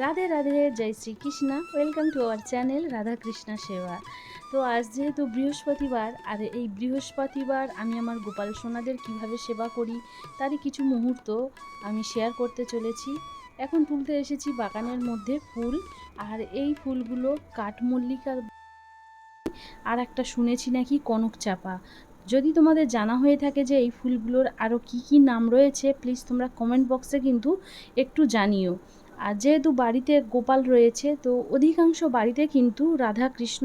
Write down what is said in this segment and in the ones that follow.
Radhe Radhe, Joy Shri Krishna. Welcome to our channel Radha Krishna Seva. তো আজ যেহেতু বৃহস্পতিবার, আর এই বৃহস্পতিবার আমি আমার গোপাল সোনাদের কীভাবে সেবা করি, তারই কিছু মুহূর্ত আমি শেয়ার করতে চলেছি। এখন তুলতে এসেছি বাগানের মধ্যে ফুল, আর এই ফুলগুলো কাঠমল্লিকার আর একটা শুনেছি নাকি কনক চাপা। যদি তোমাদের জানা হয়ে থাকে যে এই ফুলগুলোর আরও কি কি নাম রয়েছে প্লিজ তোমরা কমেন্ট বক্সে কিন্তু একটু জানিও। আর যেহেতু বাড়িতে গোপাল রয়েছে, তো অধিকাংশ বাড়িতে কিন্তু রাধা কৃষ্ণ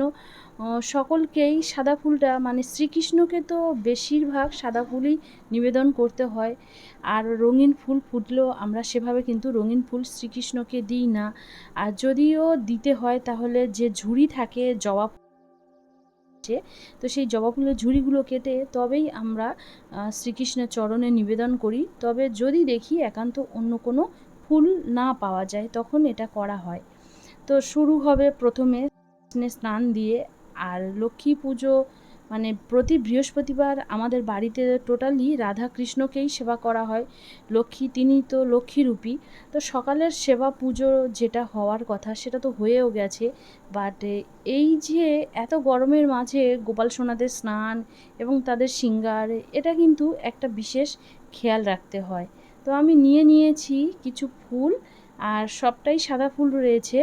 সকলকেই সাদা ফুলটা মানে শ্রীকৃষ্ণকে তো বেশিরভাগ সাদা ফুলই নিবেদন করতে হয়। আর রঙিন ফুল ফুটলেও আমরা সেভাবে কিন্তু রঙিন ফুল শ্রীকৃষ্ণকে দিই না। আর যদিও দিতে হয়, তাহলে যে ঝুড়ি থাকে জবা তো সেই জবা ফুলের ঝুড়িগুলো কেটে তবেই আমরা শ্রীকৃষ্ণের চরণে নিবেদন করি। তবে যদি দেখি একান্ত অন্য কোনো ফুল না পাওয়া যায়, তখন এটা করা হয়। তো শুরু হবে প্রথমে স্নান দিয়ে, আর লক্ষ্মী পুজো মানে প্রতি বৃহস্পতিবার আমাদের বাড়িতে টোটালি রাধা কৃষ্ণকেই সেবা করা হয়। লক্ষ্মী তিনি তো লক্ষ্মীরূপী। তো সকালের সেবা পুজো যেটা হওয়ার কথা, সেটা তো হয়েও গেছে। বাট এই যে এত গরমের মাঝে গোপাল সোনাদের স্নান এবং তাদের সিঙ্গার, এটা কিন্তু একটা বিশেষ খেয়াল রাখতে হয়। তো আমি নিয়ে নিয়েছি কিছু ফুল আর সবটাই সাদা ফুল রয়েছে।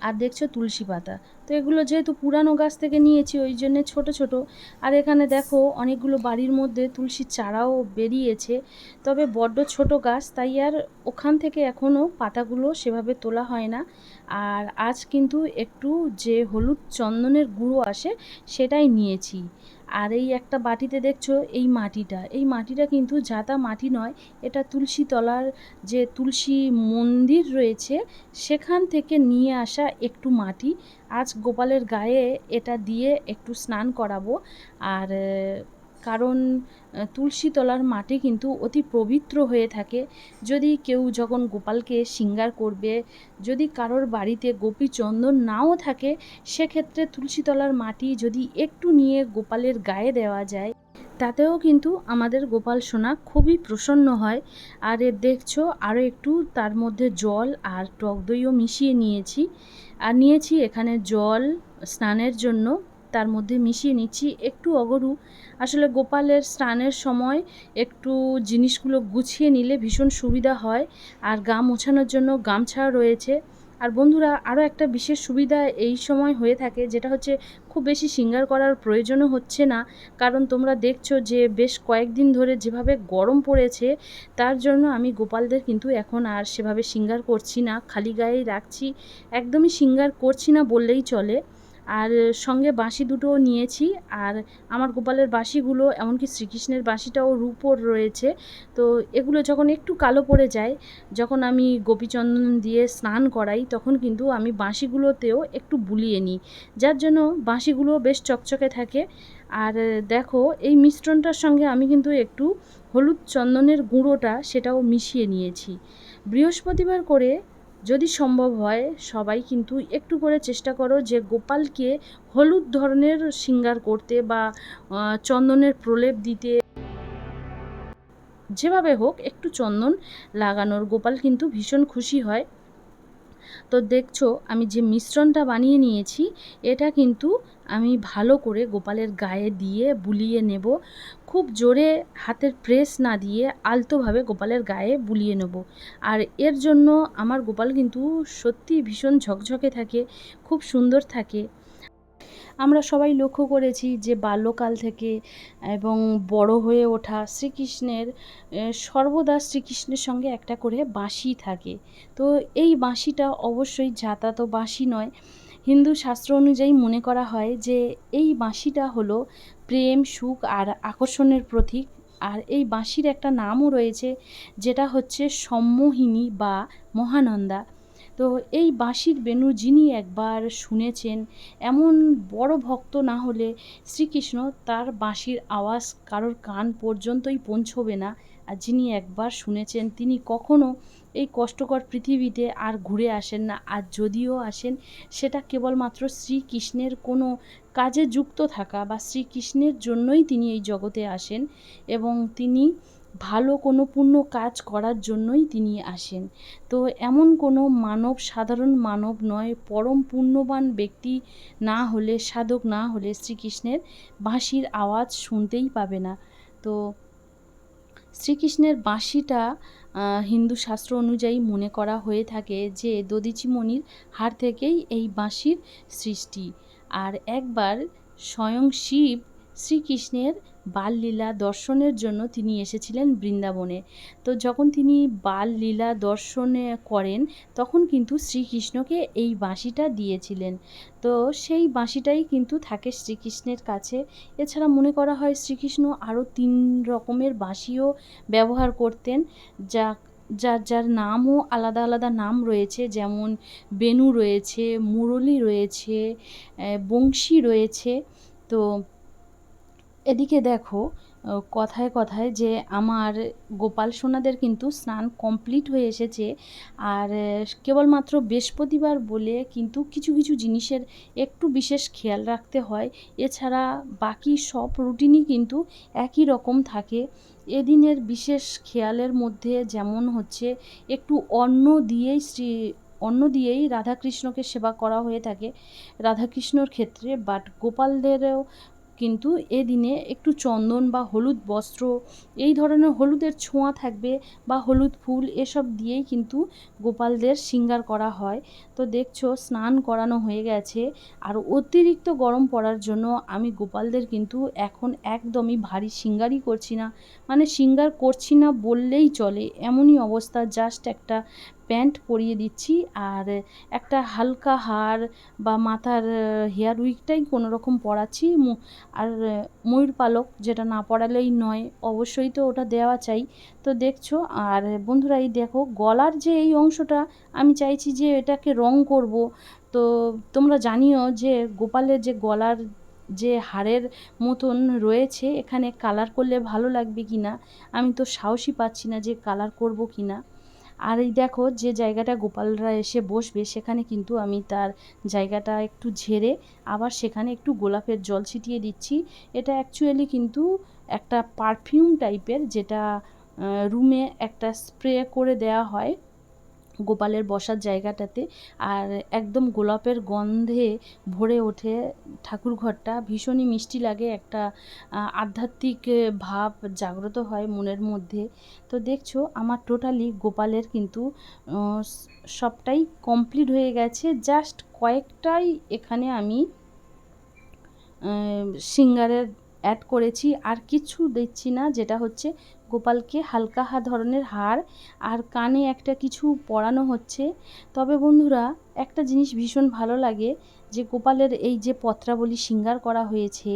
আর দেখছ তুলসী পাতা। তো এগুলো যেহেতু পুরানো গাছ থেকে নিয়েছি, ওই জন্যে ছোট ছোট। আর এখানে দেখো অনেকগুলো বাড়ির মধ্যে তুলসীর চারাও বেরিয়েছে। তবে বড্ড ছোট গাছ, তাই আর ওখান থেকে এখনও পাতাগুলো সেভাবে তোলা হয় না। আর আজ কিন্তু একটু যে হলুদ চন্দনের গুঁড়ো আসে, সেটাই নিয়েছি। আর এই একটা বাটিতে দেখছ এই মাটিটা। এই মাটিটা কিন্তু যাতা মাটি নয়, এটা তুলসী তলার যে তুলসী মন্দির রয়েছে, সেখান থেকে নিয়ে আসা একটু মাটি। আজ গোপালের গায়ে এটা দিয়ে একটু স্নান করাবো। আর কারণ আহ, তুলসী তলার মাটি কিন্তু অতি পবিত্র হয়ে থাকে। যদি কেউ যখন গোপালকে সিঙ্গার করবে যদি কারোর বাড়িতে গোপী চন্দন নাও থাকে সেক্ষেত্রে তুলসী তলার মাটি যদি একটু নিয়ে গোপালের গায়ে দেওয়া যায় তাতেও কিন্তু আমাদের গোপাল সোনা খুবই প্রসন্ন হয়। আর এর দেখছ আরও একটু তার মধ্যে জল আর টক দইও মিশিয়ে নিয়েছি। আর নিয়েছি এখানে জল স্নানের জন্য। তার মধ্যে মিশিয়ে নিচ্ছি। একটু অগরু। আসলে গোপালের স্নানের সময় একটু জিনিসগুলো গুছিয়ে নিলে ভীষণ সুবিধা হয়। আর গা মোছানোর জন্য গামছা রয়েছে। আর বন্ধুরা আরও একটা বিশেষ সুবিধা এই সময় হয়ে থাকে, যেটা হচ্ছে খুব বেশি সিঙ্গার করার প্রয়োজনও হচ্ছে না। কারণ তোমরা দেখছ যে বেশ কয়েকদিন ধরে যেভাবে গরম পড়েছে, তার জন্য আমি গোপালদের কিন্তু এখন আর সেভাবে সিঙ্গার করছি না। খালি গায়েই রাখছি। একদমই সিঙ্গার করছি না বললেই চলে। আর সঙ্গে বাঁশি দুটোও নিয়েছি। আর আমার গোপালের বাঁশিগুলো, এমনকি শ্রীকৃষ্ণের বাঁশিটাও রূপোর রয়েছে। তো এগুলো যখন একটু কালো পড়ে যায়, যখন আমি গোপীচন্দন দিয়ে স্নান করাই, তখন কিন্তু আমি বাঁশিগুলোতেও একটু বুলিয়ে নিই। যার জন্য বাঁশিগুলো বেশ চকচকে থাকে। আর দেখো, এই মিশ্রণটার সঙ্গে আমি কিন্তু একটু হলুদ চন্দনের গুঁড়োটা সেটাও মিশিয়ে নিয়েছি। বৃহস্পতিবার করে যদি সম্ভব হয়, সবাই কিন্তু একটু করে চেষ্টা করো যে গোপালকে হলুদ ধরনের সিঙ্গার করতে বা চন্দনের প্রলেপ দিতে। যেভাবে হোক, একটু চন্দন লাগানোর গোপাল কিন্তু ভীষণ খুশি হয়। তো দেখছ, আমি যে মিশ্রণটা বানিয়ে নিয়েছি, এটা কিন্তু আমি ভালো করে গোপালের গায়ে দিয়ে বুলিয়ে নেব। খুব জোরে হাতের প্রেস না দিয়ে আলতোভাবে গোপালের গায়ে বুলিয়ে নেব। আর এর জন্য আমার গোপাল কিন্তু সত্যি ভীষণ ঝকঝকে থাকে, খুব সুন্দর থাকে। আমরা সবাই লক্ষ্য করেছি যে বাল্যকাল থেকে এবং বড় হয়ে ওঠা শ্রীকৃষ্ণের সর্বদা শ্রীকৃষ্ণের সঙ্গে একটা করে বাঁশি থাকে। তো এই বাঁশিটা অবশ্যই যাতা তো বাঁশি নয়। হিন্দু শাস্ত্র অনুযায়ী মনে করা হয় যে এই বাঁশিটা হলো প্রেম, সুখ আর আকর্ষণের প্রতীক। আর এই বাঁশির একটা নামও রয়েছে যেটা হচ্ছে সম্মোহিনী বা মহানন্দা। তো এই বাঁশির বেনু যিনি একবার শুনেছেন, এমন বড় ভক্ত না হলে শ্রীকৃষ্ণ তার বাঁশির আওয়াজ কারোর কান পর্যন্তই পৌঁছবে না। আর যিনি একবার শুনেছেন, তিনি কখনো এই কষ্টকর পৃথিবীতে আর ঘুরে আসেন না। আর যদিও আসেন, সেটা কেবলমাত্র শ্রীকৃষ্ণের কোনো কাজে যুক্ত থাকা বা শ্রীকৃষ্ণের জন্যই তিনি এই জগতে আসেন এবং তিনি ভালো কোনো পুণ্য কাজ করার জন্যই তিনি আসেন। তো এমন কোনো মানব, সাধারণ মানব নয়, পরম পুণ্যবান ব্যক্তি না হলে, সাধক না হলে শ্রীকৃষ্ণের বাঁশির আওয়াজ শুনতেই পাবে না। তো শ্রীকৃষ্ণের বাঁশিটা হিন্দু শাস্ত্র অনুযায়ী মনে করা হয়ে থাকে যে, দদিচি মণির হার থেকেই এই বাঁশির সৃষ্টি। আর একবার স্বয়ং শিব শ্রীকৃষ্ণের বাললীলা দর্শনের জন্য তিনি এসেছিলেন বৃন্দাবনে। তো যখন তিনি বাললীলা দর্শনে করেন, তখন কিন্তু শ্রীকৃষ্ণকে এই বাঁশিটা দিয়েছিলেন। তো সেই বাঁশিটাই কিন্তু থাকে শ্রীকৃষ্ণের কাছে। এছাড়া মনে করা হয় শ্রীকৃষ্ণ আরও তিন রকমের বাঁশিও ব্যবহার করতেন, যা যার যার নামও আলাদা আলাদা নাম রয়েছে, যেমন বেনু রয়েছে, মুরলী রয়েছে বংশী রয়েছে। তো এদিকে দেখো কথায় কথায় যে আমার গোপাল সোনাদের কিন্তু স্নান কমপ্লিট হয়ে এসেছে। আর কেবলমাত্র বৃহস্পতিবার বলে কিন্তু কিছু কিছু জিনিসের একটু বিশেষ খেয়াল রাখতে হয়। এছাড়া বাকি সব রুটিনই কিন্তু একই রকম থাকে। এদিনের বিশেষ খেয়ালের মধ্যে যেমন হচ্ছে, একটু অন্ন দিয়েই শ্রী অন্য দিয়েই রাধাকৃষ্ণকে সেবা করা হয়ে থাকে। রাধাকৃষ্ণর ক্ষেত্রে বাট গোপালদেরও কিন্তু এদিনে একটু চন্দন বা হলুদ বস্ত্র, এই ধরনের হলুদের ছোঁয়া থাকবে বা হলুদ ফুল এসব দিয়েই কিন্তু গোপালদের শৃঙ্গার করা হয়। তো দেখছ, স্নান করানো হয়ে গেছে। আর অতিরিক্ত গরম পড়ার জন্য আমি গোপালদের কিন্তু এখন একদমই ভারী শৃঙ্গারই করছি না। মানে শৃঙ্গার করছি না বললেই চলে, এমনই অবস্থা জাস্ট একটা প্যান্ট পরিয়ে দিচ্ছি আর একটা হালকা হার বা মাথার হেয়ার উইকটাই কোনো রকম পরাচ্ছি আর ময়ূর পালক যেটা না পরালেই নয়, অবশ্যই তো ওটা দেওয়া চাই। তো দেখছ, আর বন্ধুরা এই দেখো, গলার যে এই অংশটা, আমি চাইছি যে এটাকে রং করব। তো তোমরা জানিও যে গোপালের যে গলার যে হাড়ের মতন রয়েছে, এখানে কালার করলে ভালো লাগবে কি না আমি তো সাহসই পাচ্ছি না যে কালার করব কি না আর এই দেখো যে জায়গাটা গোপালরা এসে বসবে, সেখানে কিন্তু আমি তার জায়গাটা একটু ঝেড়ে আবার সেখানে একটু গোলাপের জল ছিটিয়ে দিচ্ছি। এটা অ্যাকচুয়ালি কিন্তু একটা পারফিউম টাইপের যেটা রুমে একটা স্প্রে করে দেয়া হয়। গোপালের বসার জায়গাটাতে আর একদম গোলাপের গন্ধে ভরে ওঠে ঠাকুরঘরটা। ভীষণই মিষ্টি লাগে, একটা আধ্যাত্মিক ভাব জাগ্রত হয় মনের মধ্যে। তো দেখছ, আমার টোটালি গোপালের কিন্তু সবটাই কমপ্লিট হয়ে গেছে। জাস্ট কয়েকটাই এখানে আমি সিঙ্গারের অ্যাড করেছি। আর কিছু দিচ্ছি না, যেটা হচ্ছে গোপালকে হালকা হা ধরনের হার আর কানে একটা কিছু পরানো হচ্ছে। তবে বন্ধুরা, একটা জিনিস ভীষণ ভালো লাগে যে গোপালের এই যে পত্রাবলী শৃঙ্গার করা হয়েছে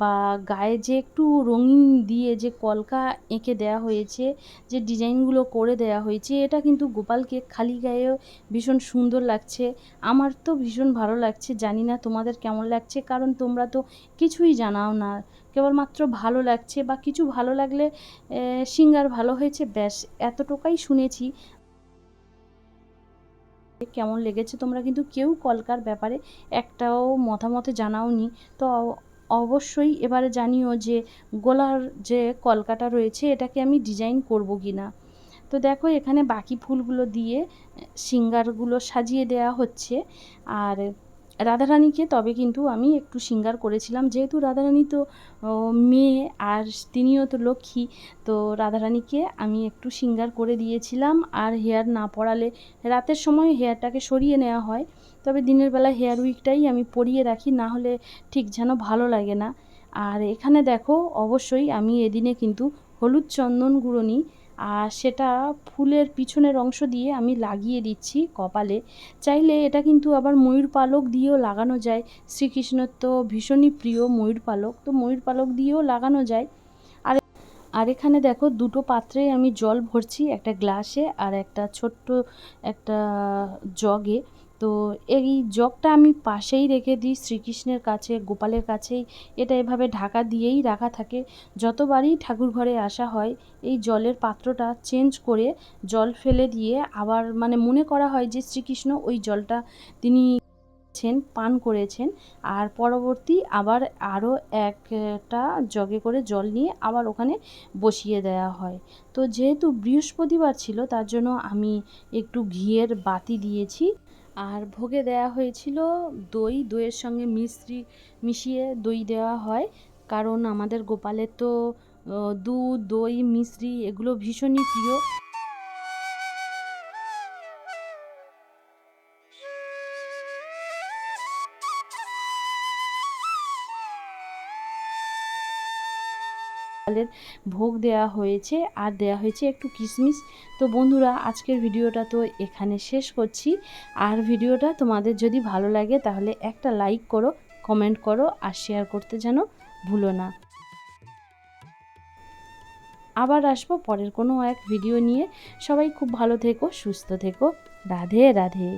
বা গায়ে যে একটু রঙিন দিয়ে যে কলকা এঁকে দেওয়া হয়েছে, যে ডিজাইনগুলো করে দেওয়া হয়েছে, এটা কিন্তু গোপালকে খালি গায়েও ভীষণ সুন্দর লাগছে। আমার তো ভীষণ ভালো লাগছে, জানি না তোমাদের কেমন লাগছে, কারণ তোমরা তো কিছুই জানাও না। কেবলমাত্র ভালো লাগছে বা কিছু ভালো লাগলে সিঙ্গার ভালো হয়েছে, ব্যাস, এতটুকাই শুনেছি। কেমন লেগেছে তোমরা কিন্তু কেউ কলকার ব্যাপারে একটাও মতামতে জানাওনি। তো অবশ্যই এবারে জানিও যে গলার যে কলকাটা রয়েছে, এটাকে আমি ডিজাইন করব কি না। তো দেখো, এখানে বাকি ফুলগুলো দিয়ে সিঙ্গারগুলো সাজিয়ে দেওয়া হচ্ছে। আর রাধারানীকে তবে কিন্তু আমি একটু সিঙ্গার করেছিলাম। যেহেতু রাধারানী তো মেয়ে আর তিনিও তো লক্ষ্মী, তো রাধারানীকে আমি একটু সিঙ্গার করে দিয়েছিলাম। আর হেয়ার না পড়ালে রাতের সময় হেয়ারটাকে সরিয়ে নেওয়া হয়। তবে দিনের বেলা হেয়ার উইকটাই আমি পরিয়ে রাখি, না হলে ঠিক যেন ভালো লাগে না। আর এখানে দেখো, অবশ্যই আমি এদিনে কিন্তু হলুদ চন্দন গুঁড়ো নিই। আর সেটা ফুলের পিছনের অংশ দিয়ে আমি লাগিয়ে দিচ্ছি কপালে। চাইলে এটা কিন্তু আবার ময়ূর পালক দিয়েও লাগানো যায়। শ্রীকৃষ্ণর তো ভীষণই প্রিয় ময়ূর পালক, তো ময়ূর পালক দিয়েও লাগানো যায়। আর আর এখানে দেখো দুটো পাত্রে আমি জল ভরছি, একটা গ্লাসে আর একটা ছোট্ট একটা জগে। তো এই জগটা আমি পাশেই রেখে দিই শ্রীকৃষ্ণের কাছে, গোপালের কাছেই। এটা এভাবে ঢাকা দিয়েই রাখা থাকে। যতবারই ঠাকুর ঘরে আসা হয়, এই জলের পাত্রটা চেঞ্জ করে জল ফেলে দিয়ে আবার মানে মনে করা হয় যে শ্রীকৃষ্ণ ওই জলটা তিনি পান করেছেন। আর পরবর্তী আবার আরও একটা জগে করে জল নিয়ে আবার ওখানে বসিয়ে দেওয়া হয়। তো যেহেতু বৃহস্পতিবার ছিল, তার জন্য আমি একটু ঘিয়ের বাতি দিয়েছি। আর ভোগে দেয়া হয়েছিল দই, দইয়ের সঙ্গে মিশ্রি মিশিয়ে দই দেওয়া হয়। কারণ আমাদের গোপালের তো দুধ, দই, মিশ্রি এগুলো ভীষণই প্রিয়। ভোগ দেওয়া হয়েছে, আর দেওয়া হয়েছে একটু কিশমিশ তো বন্ধুরা, আজকের ভিডিওটা তো এখানে শেষ করছি। আর ভিডিওটা তোমাদের যদি ভালো লাগে, তাহলে একটা লাইক করো, কমেন্ট করো, আর শেয়ার করতে যেন ভুলো না। আবার আসব পরের কোনো এক ভিডিও নিয়ে। সবাই খুব ভালো থেকো, সুস্থ থেকো। রাধে রাধে।